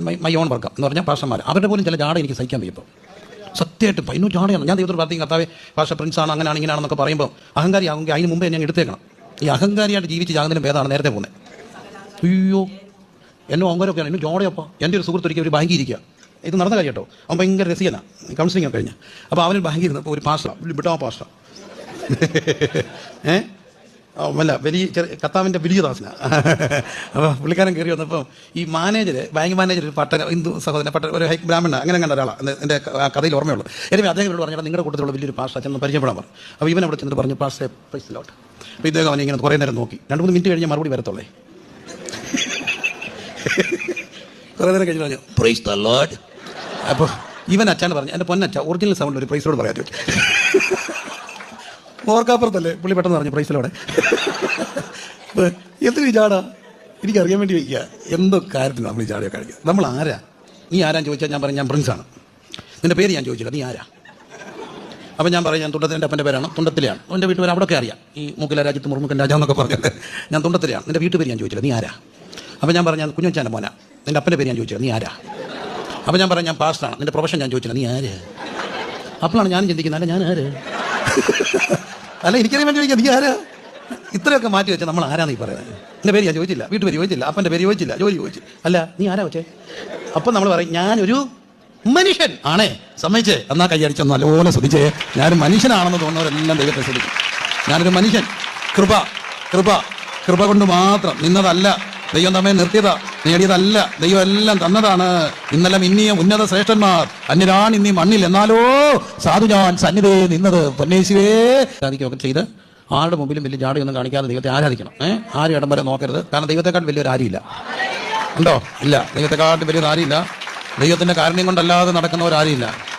My- my own വർക്കം എന്ന് പറഞ്ഞാൽ പാഷന്മാർ അവരുടെ പോലും ചില ജാട എനിക്ക് സഹിക്കാൻ വയ്യപ്പോൾ സത്യമായിട്ട് പൈനു ജാടയാണ്. ഞാൻ ദൈവത്തിൽ പ്രാർത്ഥിക്കും കർത്താവ് പാഷ പ്രിൻസാണ് അങ്ങനെയാണ് ഇങ്ങനെയാണെന്നൊക്കെ പറയുമ്പോൾ അഹങ്കാരി ആകുമെങ്കിൽ അതിന് മുമ്പേ ഞാൻ എടുത്തേക്കണം. ഈ അഹങ്കാരിയായിട്ട് ജീവിച്ച് ജാകുന്നതിനും ഭേദമാണ് നേരത്തെ പോകുന്നത് അയ്യോ എന്നോ അഹങ്കാരമൊക്കെയാണ്. എന്നെ ജോടയപ്പോ. എന്റെ ഒരു സുഹൃത്ത് ഒരിക്കൽ ഒരു ബാങ്കി ഇരിക്കുക ഇത് നടന്ന കാര്യം കേട്ടോ. അവൻ ഭയങ്കര രസികനാണ് കൗൺസിലിംഗ് ഒക്കെ കഴിഞ്ഞ്. അപ്പോൾ അവനൊരു ബാങ്കിൽ ഇരുന്നപ്പോൾ ഒരു പാസ്റ്റ വിട്ടാ പാസ്റ്റ ഏഹ് അല്ല വലിയ ചെറിയ കത്താവിന്റെ വലിയ ദാസന അപ്പോൾ പുള്ളിക്കാരൻ കയറി വന്നപ്പോൾ ഈ മാനേജർ ബാങ്ക് മാനേജർ ഒരു പട്ട ഹിന്ദു സഹോദരൻ പട്ട ഒരു ഹൈക്ക് ബ്രാഹ്മണ അങ്ങനെ കണ്ട ഒരാളാണ് എന്റെ കഥയിൽ ഓർമ്മയുള്ളൂ. എനിക്ക് അദ്ദേഹം ഇവിടെ പറഞ്ഞാൽ നിങ്ങളുടെ കൂട്ടത്തിലുള്ള വലിയൊരു പാസ്റ്റ ചെന്ന് പരിചയപ്പെടാൻ പറഞ്ഞു അപ്പോൾ ഇവൻ അവിടെ ചെന്നിട്ട് പറഞ്ഞു പാസ്റ്റേ പ്രൈസ് ലോട്ട് അപ്പോൾ ഇദ്ദേഹം അവനെ ഇങ്ങനെ കുറേ നേരം നോക്കി. രണ്ട് മൂന്ന് മിനിറ്റ് കഴിഞ്ഞ് മറുപടി വരത്തുള്ളേ. കുറേ നേരം കഴിഞ്ഞ് പറഞ്ഞു പ്രൈസ് ദ ലോഡ് അപ്പോൾ ഇവൻ അച്ഛാണ് പറഞ്ഞു എന്റെ പൊന്നച്ഛ ഒറിജിനൽ സൗണ്ട് ഒരു പ്രൈസോട് പറയാൻ ചോദിച്ചു ഓർക്കാപ്പുറത്തല്ലേ പുള്ളി പെട്ടെന്ന് പറഞ്ഞു പ്രൈസിലോടെ എന്ത് ചാടാ എനിക്ക് അറിയാൻ വേണ്ടി വയ്ക്കുക എന്തോ കാര്യത്തിൽ നമ്മൾ ഈ ചാടിയൊക്കെ നമ്മൾ ആരാ? നീ ആരാ ചോദിച്ചാൽ ഞാൻ പറഞ്ഞു ഞാൻ പ്രിൻസാണ്. നിന്റെ പേര് ഞാൻ ചോദിച്ചില്ല നീ ആരാ? അപ്പം ഞാൻ പറയാം ഞാൻ തുണ്ടത്തിൽ എന്റെ അപ്പന്റെ പേരാണ് തുണ്ടത്തിലെയാണ്. എന്റെ വീട്ടുപേര് അവിടെയൊക്കെ അറിയാം. ഈ മുക്കില രാജ്യത്ത് മുറുമുക്കൻ രാജാ പറഞ്ഞത് ഞാൻ തുണ്ടത്തിലെയാണ്. നിന്റെ വീട്ടുപേര് ഞാൻ ചോദിച്ചില്ല നീ ആരാ? അപ്പം ഞാൻ പറഞ്ഞു ഞാൻ കുഞ്ഞുവച്ചാന്റെ മോന. നിന്റെ അപ്പന്റെ പേര് ഞാൻ ചോദിച്ചില്ല നീ ആരാ? അപ്പം ഞാൻ പറഞ്ഞു ഞാൻ പാസ്റ്റാണ് നിന്റെ പ്രൊഫഷൻ ഞാൻ ചോദിച്ചില്ല നീ ആര്? അപ്പോഴാണ് ഞാൻ ചിന്തിക്കുന്നത് അല്ല ഞാൻ ആര്? അല്ല എനിക്കറിയാൻ വേണ്ടി നീ ആരാ? ഇത്രയൊക്കെ മാറ്റി വെച്ചാൽ നമ്മൾ ആരാ നീ പറയുന്നത്? എന്റെ പേര് ഞാൻ ചോദിച്ചില്ല വീട്ടുപേര് ചോദിച്ചില്ല അപ്പന്റെ പേര് ചോദിച്ചില്ല ജോലി ചോദിച്ചു. അല്ല നീ ആരാ വെച്ചേ അപ്പം നമ്മൾ പറയും ഞാനൊരു മനുഷ്യൻ ആണേ. സമ്മതിച്ചേ? എന്നാ കൈയടിച്ച നല്ലപോലെ ശ്രദ്ധിച്ചേ. ഞാനൊരു മനുഷ്യനാണെന്ന് തോന്നുന്നവരെല്ലാം ദൈവത്തെ ശ്രദ്ധിക്കും. ഞാനൊരു മനുഷ്യൻ. കൃപ കൃപ കൃപ കൊണ്ട് മാത്രം നിന്നതല്ല. ദൈവം നമ്മെ നിർത്തിയത്. നേടിയതല്ല ദൈവം എല്ലാം തന്നതാണ്. ഇന്നലെ ഇന്നിയും ഉന്നത ശ്രേഷ്ഠന്മാർ. അന്യരാണ് ഇന്നീ മണ്ണിൽ. എന്നാലോ? സാധു ഞാൻ സന്നിധേ നിന്നത്. പൊന്നേശുവേ. സാധിക്കുമൊക്കെ ചെയ്ത് ആരുടെ മുമ്പിലും വലിയ ജാടിയൊന്നും കാണിക്കാതെ ദൈവത്തെ ആരാധിക്കണം. ഏഹ് ആരും ഇടം വരെ നോക്കരുത്. കാരണം ദൈവത്തെക്കാൾ വലിയൊരു ആരുമില്ല. ഉണ്ടോ? ഇല്ല. ദൈവത്തെക്കാട്ടും വലിയൊരു ആരുമില്ല. ദൈവത്തിന്റെ കാരണം കൊണ്ടല്ലാതെ നടക്കുന്നവരാരുമില്ല.